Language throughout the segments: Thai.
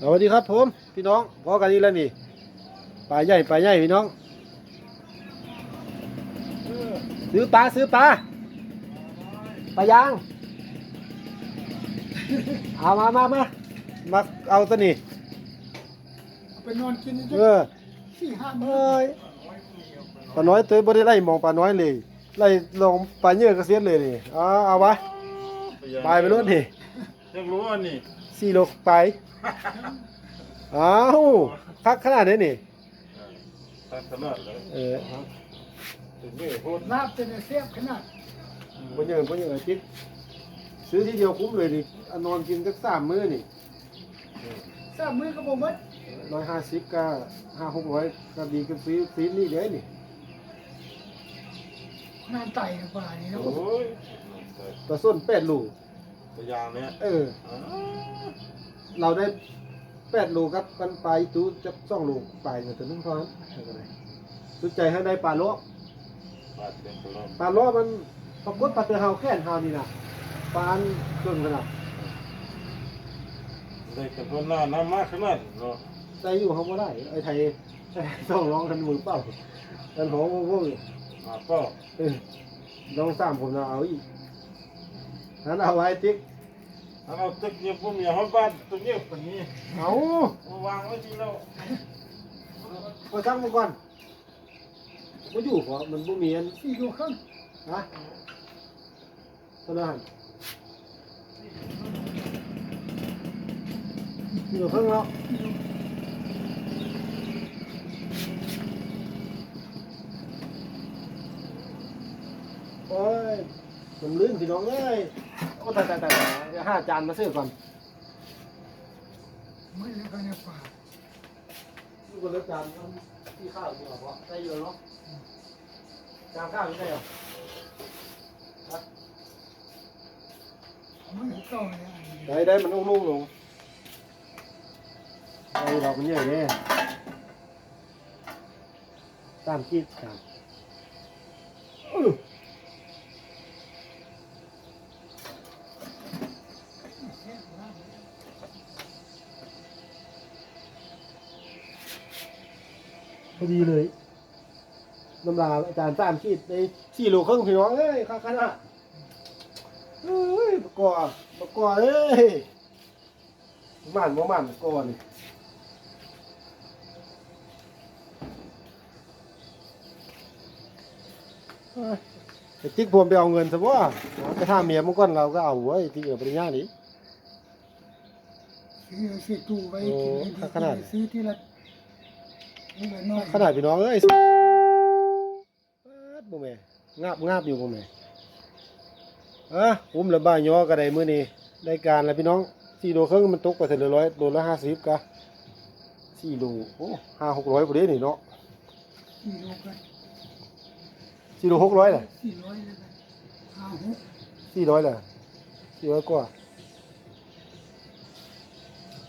สวัสดีครับผมพี่น้องพอกันอีกแล้วนี่ปลาใหญ่ปลาใหญ่พี่น้อง ซื้อปลาซื้อปลาปลายางเอามามามามาเอาตัวนี้เอาไปนอนกินเออสี่ห้าเอมื้อ้ยปลาน้อยตัวบ่ได้ไล่มองปลาน้อยเลยไล่ลงปลาเยอะกระเสียนเลยนี่เอาเอาไว้ไปไปรถนี่ยังรู้ว่านี่ สี่โลไปอ้าวคักขนาดนี้นี่ตัดขนาดเลยเออถึงนี่พูดลาบจะเนี่ยเสียบขนาดบ่เยอะบ่เยอะจิ๊กซื้อทีเดียวคุ้มเลยนี่อันนอนกินสักสามมื้อนี่สามมื้อก็บ่หมดร้อยห้าสิบก็ห้าหกร้อยก็ดีก็ซื้อซื้อนี่เด้นี่นานไต่กว่านี่นะโอ้ยปลาส้นแปดลูก ตัวอยางเนี้ยเออเราได้แปดลูกครับกันไปตู้จะสองลูกไปเนี่ยตัวนึงเท่านั้นเอาก็ได้สุดใจให้ได้ปลาโลบาดเจ็บตัวปลาโลมันปรากฏปลาเตอเฮาแค่นเฮานี่นะปลาอันเกินขนาดได้กันตัวหน้าน้ำมากขนาดเนาะใจอยู่เขาบ่ได้ไอ้ไทยต้องร้องกันมือเปล่ากันหอมวงมาก็เออลองสามผมเราเอาอีก นั้นเอาไว้ติ๊กถ้าเราตึกเยี่ยมพวกเมียเขาบ้านตัวเยี่ยมคนนี้เอาวางไว้ที่เราเอาช่างมาก่อนมันอยู่เพราะมันบ่มีอันสี่โลครึ่งนะเท่านั้นอยู่เพิ่งแล้วโอ้ย มันลื่นพี่น้องเอ้ยโอ้ตายตายตายตายเดี๋ยวห้าจานมาซื้อก่อนมื้อแล้วก็เนี่ยป่าลูกคนละจานเอาที่ข้าวดีกว่าเพราะได้เยอะเนาะจานข้าวไม่ได้เหรอมื้อเก่าเนี่ยอันนี้ได้ได้มันนุ่มๆลงไอ้ดอกมันใหญ่เนี่ยตามคิดครับอื้อ เสียบลาบ พอดีเลยน้ำลาอาจารย์ตามคิดในสี่โลครึ่งพี่น้องเอ้ยข้าคณะเอ้ยประกอบประกอบเอ้ยมันบ่มันก่อนนี่เอ้ยไอ้ติ๊กพวมไปเอาเงินซะว่าไปท่าเมียมันก่อนเราก็เอาไว้ติ๊กเอาปริญญานี้ซื้อซื้อตู้ไว้กินโอ้ให้ขนาดซื้อที่ละนี่ละน้อย ขนาดพี่น้องเอ้ยบ่แม่งาบงาบอยู่บ่แม่อะอุ้มระบายย่อก็ไดมื้อนี้ได้การแล้วพี่น้อง4โลครึ่งมันตกไปเท่าร้อยโลละ50กะ4โลโอ้5 600บ่ได้นี่เนาะสี่โลกัน4โล600ล่ะสี่ร้อยเลยกันห้าหก400ล่ะ400กว่า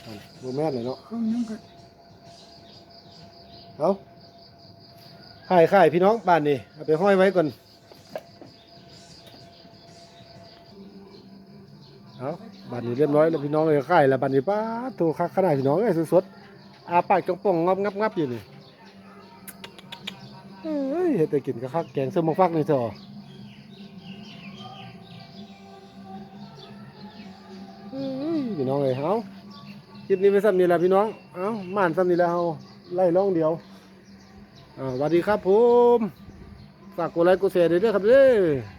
อันบ่แม่นเลยเนาะ เอาขายขายพี่น้องบ้านนี่เอาไปห้อยไว้ก่อนเอาบ้านนี้เรียบร้อยแล้วพี่น้องเลยขายแล้วบ้านนี้ป้าดโทคักขนาดพี่น้องเอ้ยสดๆอาปากจงป่องงับงับงับอยู่นี่เอ้ยเฮ็ดแต่กินก็คักแกงเส้นมังฟักนี่เถอะเอ้ยพี่น้องเลยเอาคลิปนี้ไปซ้ำนี่แหละพี่น้อง เอาม่านซ้ำนี่แล้วเอา ไล่ล่องเดียวอ่าสวัสดีครับผม ฝากกดไลค์กดแชร์ด้วยครับเด้อ